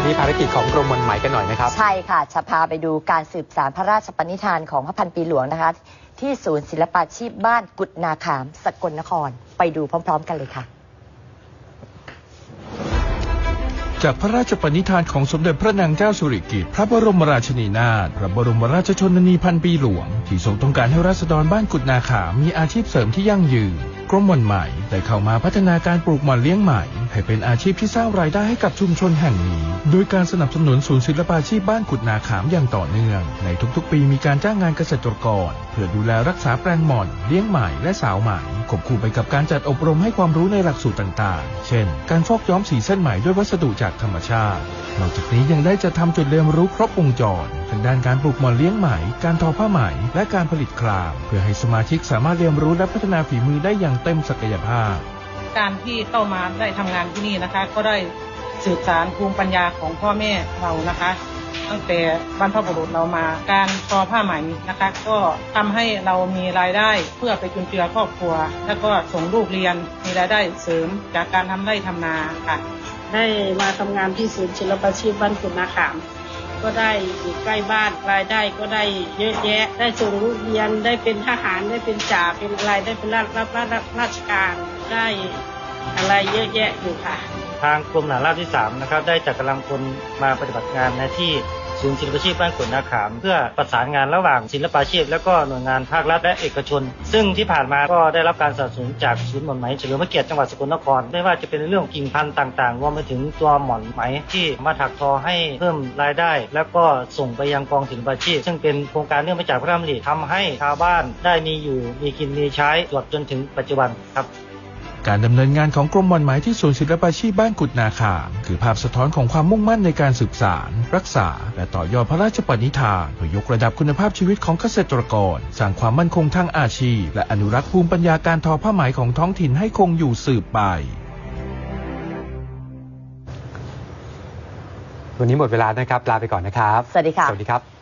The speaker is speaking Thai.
วันนี้ภารกิจของกรมมนไหมกันหน่อยนะครับ ใช่ค่ะจะพาไปดูการสืบสารพระราชปณิธานของพระพันปีหลวงนะคะ ที่ศูนย์ศิลปาชีพบ้านกุดนาขามสกลนคร ไปดูพร้อม ๆ กันเลยค่ะ จากพระราชปณิธานของสมเด็จพระนางเจ้าสุริกิติ์พระบรมราชินีนาถพระบรมราชชนนีพันปีหลวง ที่ทรงต้องการให้ราษฎรบ้านกุดนาขามมีอาชีพเสริมที่ยั่งยืนกรมหม่อนไหมได้เข้ามาพัฒนาการปลูกหม่อนเลี้ยงไหม ให้เป็นอาชีพที่สร้างรายได้ให้กับชุมชนแห่งนี้ โดยการสนับสนุนศูนย์ศิลปาชีพบ้านกุดนาขามอย่างต่อเนื่อง ในทุกๆ ปีมีการจ้างงานเกษตรกร เพื่อดูแลรักษาแปลงหม่อน เลี้ยงไหมและสาวไหมควบคู่ไปกับการจัดอบรมให้ความรู้ในหลักสูตรต่างๆ เช่น การฟอกย้อมสีเส้นไหมด้วยวัสดุจากธรรมชาติ นอกจากนี้ยังได้จะทำจุดเรียนรู้ครบวงจรทางด้านการปลูกหม่อนเลี้ยงไหม การทอผ้าไหม และการผลิตคราม เพื่อให้สมาชิกสามารถเรียนรู้และพัฒนาฝีมือได้อย่างเต็มศักยภาพ การที่เข้ามาได้ทำงานที่นี่นะคะ ก็ได้สืบสารภูมิปัญญาของพ่อแม่เรานะคะ ตั้งแต่บรรพบุรุษเรามาการทอผ้าไหมนะคะ ก็ทำให้เรามีรายได้เพื่อไปจุนเจือครอบครัว แล้วก็ส่งลูกเรียนมีรายได้เสริมจากการทำไร่ทำนาค่ะ ได้มาทำงานที่ศูนย์ศิลปาชีพบ้านกุดนาขาม ก็ได้อยู่ใกล้บ้านรายได้ก็ได้เยอะแยะ ได้ส่งลูกเรียนได้เป็นทหารได้เป็นจ่าเป็นอะไรได้เป็นรับรับรับราชการได้อะไรเยอะแยะอยู่ค่ะ ทางกรมฐานราบที่3นะครับได้จัดกำลังคนมาปฏิบัติงานในที่ ศูนย์ศิลปาชีพบ้านขุนนาขาม เพื่อประสานงานระหว่างศิลปาชีพ และก็หน่วยงานภาครัฐและเอกชน ซึ่งที่ผ่านมาก็ได้รับการสนับสนุนจากศูนย์หม่อนไหมเฉลิมพระเกียรติจังหวัดสกลนคร ไม่ว่าจะเป็นเรื่องกิ่งพันธุ์ต่างๆรวมไปถึงตัวหม่อนไหมที่มาถักทอให้เพิ่มรายได้ แล้วก็ส่งไปยังกองศิลปาชีพ ซึ่งเป็นโครงการเนื่องมาจากพระราชดำริทำให้ชาวบ้านได้มีอยู่มีกินมีใช้ตลอดจนถึงปัจจุบันครับ การดำเนินงานของกรมหม่อนไหมที่ศูนย์ศิลปาชีพบ้านกุดนาขาม คือภาพสะท้อนของความมุ่งมั่นในการสืบสาร รักษา และต่อยอดพระราชปณิธานเพื่อยกระดับคุณภาพชีวิตของเกษตรกร สร้างความมั่นคงทางอาชีพ และอนุรักษ์ภูมิปัญญาการทอผ้าไหมของท้องถิ่นให้คงอยู่สืบไป วันนี้หมดเวลานะครับลาไปก่อนนะครับ สวัสดีค่ะ สวัสดีครับ